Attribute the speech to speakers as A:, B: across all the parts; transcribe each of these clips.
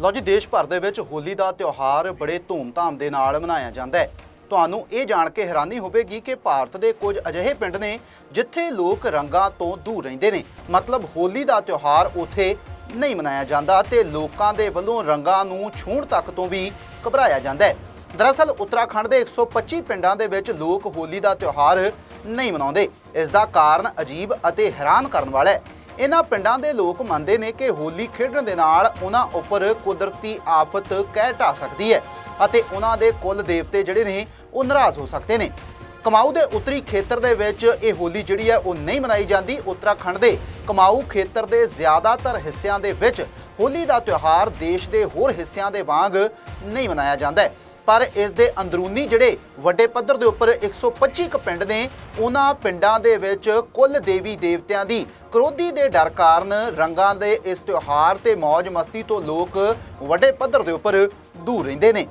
A: ਲਓ ਜੀ, ਦੇਸ਼ ਭਰ ਦੇ ਵਿੱਚ ਹੋਲੀ ਦਾ ਤਿਉਹਾਰ ਬੜੇ ਧੂਮਧਾਮ ਦੇ ਨਾਲ ਮਨਾਇਆ ਜਾਂਦਾ ਹੈ। ਤੁਹਾਨੂੰ ਇਹ ਜਾਣ ਕੇ ਹੈਰਾਨੀ ਹੋਵੇਗੀ ਕਿ ਭਾਰਤ ਦੇ ਕੁਝ ਅਜਿਹੇ ਪਿੰਡ ਨੇ ਜਿੱਥੇ ਲੋਕ ਰੰਗਾਂ ਤੋਂ ਦੂਰ ਰਹਿੰਦੇ ਨੇ। ਮਤਲਬ ਹੋਲੀ ਦਾ ਤਿਉਹਾਰ ਉੱਥੇ ਨਹੀਂ ਮਨਾਇਆ ਜਾਂਦਾ ਤੇ ਲੋਕਾਂ ਦੇ ਵੱਲੋਂ ਰੰਗਾਂ ਨੂੰ ਛੂਹਣ ਤੱਕ ਤੋਂ ਵੀ ਘਬਰਾਇਆ ਜਾਂਦਾ ਹੈ। ਦਰਅਸਲ ਉੱਤਰਾਖੰਡ ਦੇ 125 ਪਿੰਡਾਂ ਦੇ ਵਿੱਚ ਲੋਕ ਹੋਲੀ ਦਾ ਤਿਉਹਾਰ ਨਹੀਂ ਮਨਾਉਂਦੇ। ਇਸ ਦਾ ਕਾਰਨ ਅਜੀਬ ਅਤੇ ਹੈਰਾਨ ਕਰਨ ਵਾਲਾ ਹੈ। ਇਹਨਾਂ ਪਿੰਡਾਂ ਦੇ ਲੋਕ ਮੰਨਦੇ ਨੇ ਕਿ ਹੋਲੀ ਖੇਡਣ ਦੇ ਨਾਲ ਉਹਨਾਂ ਉੱਪਰ ਕੁਦਰਤੀ ਆਫਤ ਕਹਿ ਢਾ ਸਕਦੀ ਹੈ ਅਤੇ ਉਹਨਾਂ ਦੇ ਕੁੱਲ ਦੇਵਤੇ ਜਿਹੜੇ ਨੇ ਉਹ ਨਾਰਾਜ਼ ਹੋ ਸਕਦੇ ਨੇ। ਕਮਾਊ ਦੇ ਉੱਤਰੀ ਖੇਤਰ ਦੇ ਵਿੱਚ ਇਹ ਹੋਲੀ ਜਿਹੜੀ ਹੈ ਉਹ ਨਹੀਂ ਮਨਾਈ ਜਾਂਦੀ। ਉੱਤਰਾਖੰਡ ਦੇ ਕਮਾਊ ਖੇਤਰ ਦੇ ਜ਼ਿਆਦਾਤਰ ਹਿੱਸਿਆਂ ਦੇ ਵਿੱਚ ਹੋਲੀ ਦਾ ਤਿਉਹਾਰ ਦੇਸ਼ ਦੇ ਹੋਰ ਹਿੱਸਿਆਂ ਦੇ ਵਾਂਗ ਨਹੀਂ ਮਨਾਇਆ ਜਾਂਦਾ ਹੈ। ਪਰ ਇਸ ਦੇ ਅੰਦਰੂਨੀ ਜਿਹੜੇ ਵੱਡੇ ਪੱਧਰ ਦੇ ਉੱਪਰ 125 ਕੁ ਪਿੰਡ ਨੇ, ਉਹਨਾਂ ਪਿੰਡਾਂ ਦੇ ਵਿੱਚ ਕੁੱਲ ਦੇਵੀ ਦੇਵਤਿਆਂ ਦੀ ਕਰੋਧੀ ਦੇ ਡਰ ਕਾਰਨ ਰੰਗਾਂ ਦੇ ਇਸ ਤਿਉਹਾਰ ਤੇ ਮौज ਮਸਤੀ ਤੋਂ ਲੋਕ ਵੱਡੇ ਪੱਧਰ ਦੇ ਉੱਪਰ ਦੂਰ ਰਹਿੰਦੇ ਨੇ।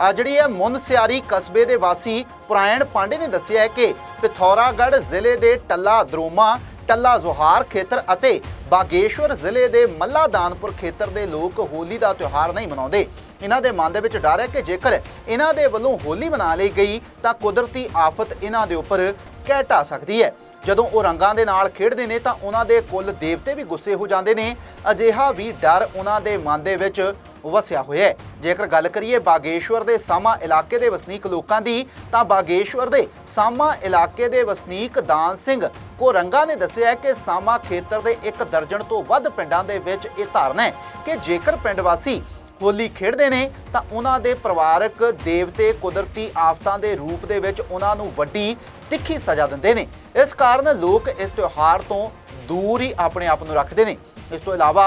A: ਆ ਜਿਹੜੀ ਹੈ ਮੁਨਸਿਆਰੀ ਕਸਬੇ ਦੇ ਵਾਸੀ ਪੁਰਾਇਣ ਪਾਂਡੇ ਨੇ ਦੱਸਿਆ ਹੈ ਕਿ ਪਿਥੌਰਾਗੜ੍ਹ ਜ਼ਿਲ੍ਹੇ ਦੇ ਟੱਲਾ ਦਰੋਮਾ ਟੱਲਾ ਜ਼ੋਹਾਰ ਖੇਤਰ ਅਤੇ ਬਾਗੇਸ਼ਵਰ ਜ਼ਿਲ੍ਹੇ ਦੇ ਮੱਲਾ ਦਾਨਪੁਰ ਖੇਤਰ ਦੇ ਲੋਕ ਹੋਲੀ ਦਾ ਤਿਉਹਾਰ ਨਹੀਂ ਮਨਾਉਂਦੇ। ਇਹਨਾਂ ਦੇ ਮਨ ਦੇ ਵਿੱਚ ਡਰ ਹੈ ਕਿ ਜੇਕਰ ਇਹਨਾਂ ਦੇ ਵੱਲੋਂ ਹੋਲੀ ਮਨਾ ਲਈ ਗਈ, ਤਾਂ ਕੁਦਰਤੀ ਆਫਤ ਇਹਨਾਂ ਦੇ ਉੱਪਰ ਕਹਿ ਢਾ ਸਕਦੀ ਹੈ। ਜਦੋਂ ਉਹ ਰੰਗਾਂ ਦੇ ਨਾਲ ਖੇਡਦੇ ਨੇ, ਤਾਂ ਉਹਨਾਂ ਦੇ ਕੁੱਲ ਦੇਵਤੇ ਵੀ ਗੁੱਸੇ ਹੋ ਜਾਂਦੇ ਨੇ। ਅਜਿਹਾ ਵੀ ਡਰ ਉਹਨਾਂ ਦੇ ਮਨ ਦੇ ਵਿੱਚ ਵਸਿਆ ਹੋਇਆ ਹੈ। ਜੇਕਰ ਗੱਲ ਕਰੀਏ ਬਾਗੇਸ਼ਵਰ ਦੇ ਸਾਮਾ ਇਲਾਕੇ ਦੇ ਵਸਨੀਕ ਲੋਕਾਂ ਦੀ, ਤਾਂ ਬਾਗੇਸ਼ਵਰ ਦੇ ਸਾਮਾ ਇਲਾਕੇ ਦੇ ਵਸਨੀਕ ਦਾਨ ਸਿੰਘ ਕੋਰੰਗਾ ਨੇ ਦੱਸਿਆ ਕਿ ਸਾਮਾ ਖੇਤਰ ਦੇ ਇੱਕ ਦਰਜਨ ਤੋਂ ਵੱਧ ਪਿੰਡਾਂ ਦੇ ਵਿੱਚ ਇਹ ਧਾਰਨਾ ਹੈ ਕਿ ਜੇਕਰ ਪਿੰਡ ਵਾਸੀ ਹੋਲੀ ਖੇਡਦੇ ਨੇ, ਤਾਂ ਉਹਨਾਂ ਦੇ ਪਰਿਵਾਰਕ ਦੇਵਤੇ ਕੁਦਰਤੀ ਆਫਤਾਂ ਦੇ ਰੂਪ ਦੇ ਵਿੱਚ ਉਹਨਾਂ ਨੂੰ ਵੱਡੀ ਤਿੱਖੀ ਸਜ਼ਾ ਦਿੰਦੇ ਨੇ। ਇਸ ਕਾਰਨ ਲੋਕ ਇਸ ਤਿਉਹਾਰ ਤੋਂ ਦੂਰ ਹੀ ਆਪਣੇ ਆਪ ਨੂੰ ਰੱਖਦੇ ਨੇ। ਇਸ ਤੋਂ ਇਲਾਵਾ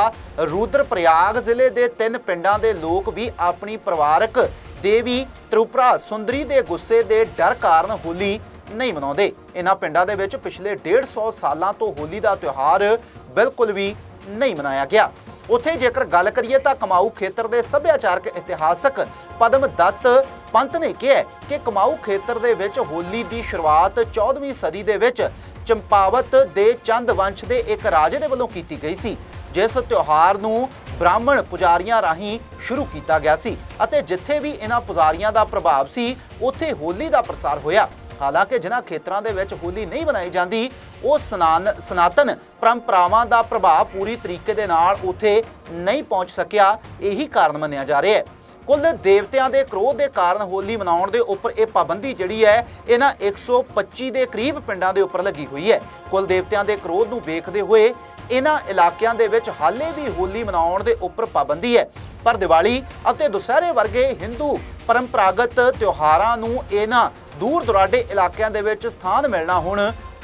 A: ਰੂਦਰ ਪ੍ਰਯਾਗ ਜ਼ਿਲ੍ਹੇ ਦੇ ਤਿੰਨ ਪਿੰਡਾਂ ਦੇ ਲੋਕ ਵੀ ਆਪਣੀ ਪਰਿਵਾਰਕ ਦੇਵੀ ਤ੍ਰਿਪੁਰਾ ਸੁੰਦਰੀ ਦੇ ਗੁੱਸੇ ਦੇ ਡਰ ਕਾਰਨ ਹੋਲੀ ਨਹੀਂ ਮਨਾਉਂਦੇ। ਇਹਨਾਂ ਪਿੰਡਾਂ ਦੇ ਵਿੱਚ ਪਿਛਲੇ 150 ਸਾਲਾਂ ਤੋਂ ਹੋਲੀ ਦਾ ਤਿਉਹਾਰ ਬਿਲਕੁਲ ਵੀ ਨਹੀਂ ਮਨਾਇਆ ਗਿਆ। ਉੱਥੇ ਜੇਕਰ ਗੱਲ ਕਰੀਏ ਤਾਂ ਕਮਾਊ ਖੇਤਰ ਦੇ ਸੱਭਿਆਚਾਰਕ ਇਤਿਹਾਸਕ ਪਦਮ ਦੱਤ ਪੰਤ ਨੇ ਕਿਹਾ ਕਿ ਕਮਾਊ ਖੇਤਰ ਦੇ ਵਿੱਚ ਹੋਲੀ ਦੀ ਸ਼ੁਰੂਆਤ 14ਵੀਂ ਸਦੀ ਦੇ ਵਿੱਚ ਚੰਪਾਵਤ ਦੇ ਚੰਦ ਵੰਸ਼ ਦੇ ਇੱਕ ਰਾਜੇ ਦੇ ਵੱਲੋਂ ਕੀਤੀ ਗਈ ਸੀ। ਜਿਸ ਤਿਉਹਾਰ ਨੂੰ ਬ੍ਰਾਹਮਣ ਪੁਜਾਰੀਆਂ ਰਾਹੀਂ ਸ਼ੁਰੂ ਕੀਤਾ ਗਿਆ ਸੀ ਅਤੇ ਜਿੱਥੇ ਵੀ ਇਹਨਾਂ ਪੁਜਾਰੀਆਂ ਦਾ ਪ੍ਰਭਾਵ ਸੀ, ਉੱਥੇ ਹੋਲੀ ਦਾ ਪ੍ਰਸਾਰ ਹੋਇਆ। ਹਾਲਾਂਕਿ ਜਿਨ੍ਹਾਂ ਖੇਤਰਾਂ ਦੇ ਵਿੱਚ ਹੋਲੀ ਨਹੀਂ ਮਨਾਈ ਜਾਂਦੀ, ਉਹ ਸਨਾਨ, ਸਨਾਤਨ ਪਰੰਪਰਾਵਾਂ ਦਾ ਪ੍ਰਭਾਵ ਪੂਰੀ ਤਰੀਕੇ ਦੇ ਨਾਲ ਉੱਥੇ ਨਹੀਂ ਪਹੁੰਚ ਸਕਿਆ, ਇਹੀ ਕਾਰਨ ਮੰਨਿਆ ਜਾ ਰਿਹਾ ਹੈ। ਕੁੱਲ ਦੇਵਤਿਆਂ ਦੇ ਕ੍ਰੋਧ ਦੇ ਕਾਰਨ ਹੋਲੀ ਮਨਾਉਣ ਦੇ ਉੱਪਰ ਇਹ ਪਾਬੰਦੀ ਜਿਹੜੀ ਹੈ, ਇਹਨਾਂ 125 ਦੇ ਕਰੀਬ ਪਿੰਡਾਂ ਦੇ ਉੱਪਰ ਲੱਗੀ ਹੋਈ ਹੈ। ਕੁੱਲ ਦੇਵਤਿਆਂ ਦੇ ਕ੍ਰੋਧ ਨੂੰ ਵੇਖਦੇ ਹੋਏ ਇਹਨਾਂ ਇਲਾਕਿਆਂ ਦੇ ਵਿੱਚ ਹਾਲੇ ਵੀ ਹੋਲੀ ਮਨਾਉਣ ਦੇ ਉੱਪਰ ਪਾਬੰਦੀ ਹੈ। ਪਰ ਦੀਵਾਲੀ ਅਤੇ ਦੁਸਹਿਰੇ ਵਰਗੇ ਹਿੰਦੂ ਪਰੰਪਰਾਗਤ ਤਿਉਹਾਰਾਂ ਨੂੰ ਇਹਨਾਂ ਦੂਰ ਦੁਰਾਡੇ ਇਲਾਕਿਆਂ ਦੇ ਵਿੱਚ ਸਥਾਨ ਮਿਲਣਾ ਹੁਣ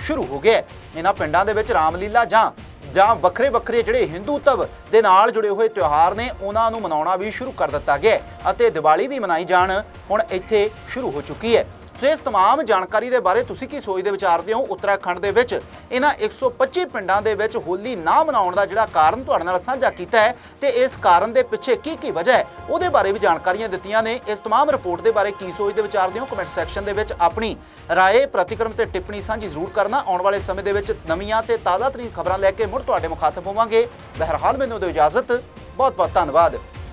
A: ਸ਼ੁਰੂ ਹੋ ਗਿਆ ਇਹਨਾਂ ਪਿੰਡਾਂ ਦੇ ਵਿੱਚ ਰਾਮਲੀਲਾ ਜਾਂ ਜਾਂ ਵੱਖਰੇ ਵੱਖਰੇ ਜਿਹੜੇ ਹਿੰਦੂਤਵ ਦੇ ਨਾਲ ਜੁੜੇ ਹੋਏ ਤਿਉਹਾਰ ਨੇ, ਉਹਨਾਂ ਨੂੰ ਮਨਾਉਣਾ ਵੀ ਸ਼ੁਰੂ ਕਰ ਦਿੱਤਾ ਗਿਆ ਅਤੇ ਦੀਵਾਲੀ ਵੀ ਮਨਾਈ ਜਾਣ ਹੁਣ ਇੱਥੇ ਸ਼ੁਰੂ ਹੋ ਚੁੱਕੀ ਹੈ। ਸੋ ਇਸ तमाम ਜਾਣਕਾਰੀ ਦੇ ਬਾਰੇ ਤੁਸੀਂ ਕੀ ਸੋਚਦੇ ਵਿਚਾਰਦੇ ਹੋ ਉੱਤਰਾਖੰਡ ਦੇ ਵਿੱਚ ਇਹਨਾਂ 125 ਪਿੰਡਾਂ ਦੇ ਵਿੱਚ ਹੋਲੀ ਨਾ ਮਨਾਉਣ ਦਾ ਜਿਹੜਾ ਕਾਰਨ ਤੁਹਾਡੇ ਨਾਲ ਸਾਂਝਾ ਕੀਤਾ ਹੈ ਤੇ ਇਸ ਕਾਰਨ ਦੇ ਪਿੱਛੇ ਕੀ ਕੀ ਵਜ੍ਹਾ ਹੈ ਉਹਦੇ ਬਾਰੇ ਵੀ ਜਾਣਕਾਰੀਆਂ ਦਿੱਤੀਆਂ ਨੇ ਇਸ तमाम ਰਿਪੋਰਟ ਦੇ ਬਾਰੇ ਕੀ ਸੋਚਦੇ ਵਿਚਾਰਦੇ ਹੋ ਕਮੈਂਟ ਸੈਕਸ਼ਨ ਦੇ ਵਿੱਚ ਆਪਣੀ ਰਾਏ ਪ੍ਰਤੀਕਰਮ ਤੇ ਟਿੱਪਣੀ ਸਾਂਝੀ ਜ਼ਰੂਰ ਕਰਨਾ ਆਉਣ ਵਾਲੇ ਸਮੇਂ ਦੇ ਵਿੱਚ ਨਵੀਆਂ ਤੇ ਤਾਜ਼ਾ ਤਰੀਨ ਖਬਰਾਂ ਲੈ ਕੇ ਮੁੜ ਤੁਹਾਡੇ ਮੁਖਾਤਬ ਹੋਵਾਂਗੇ ਬਹਰਹਾਲ ਮੈਨੂੰ ਦਿਓ ਇਜਾਜ਼ਤ ਬਹੁਤ ਬਹੁਤ ਧੰਨਵਾਦ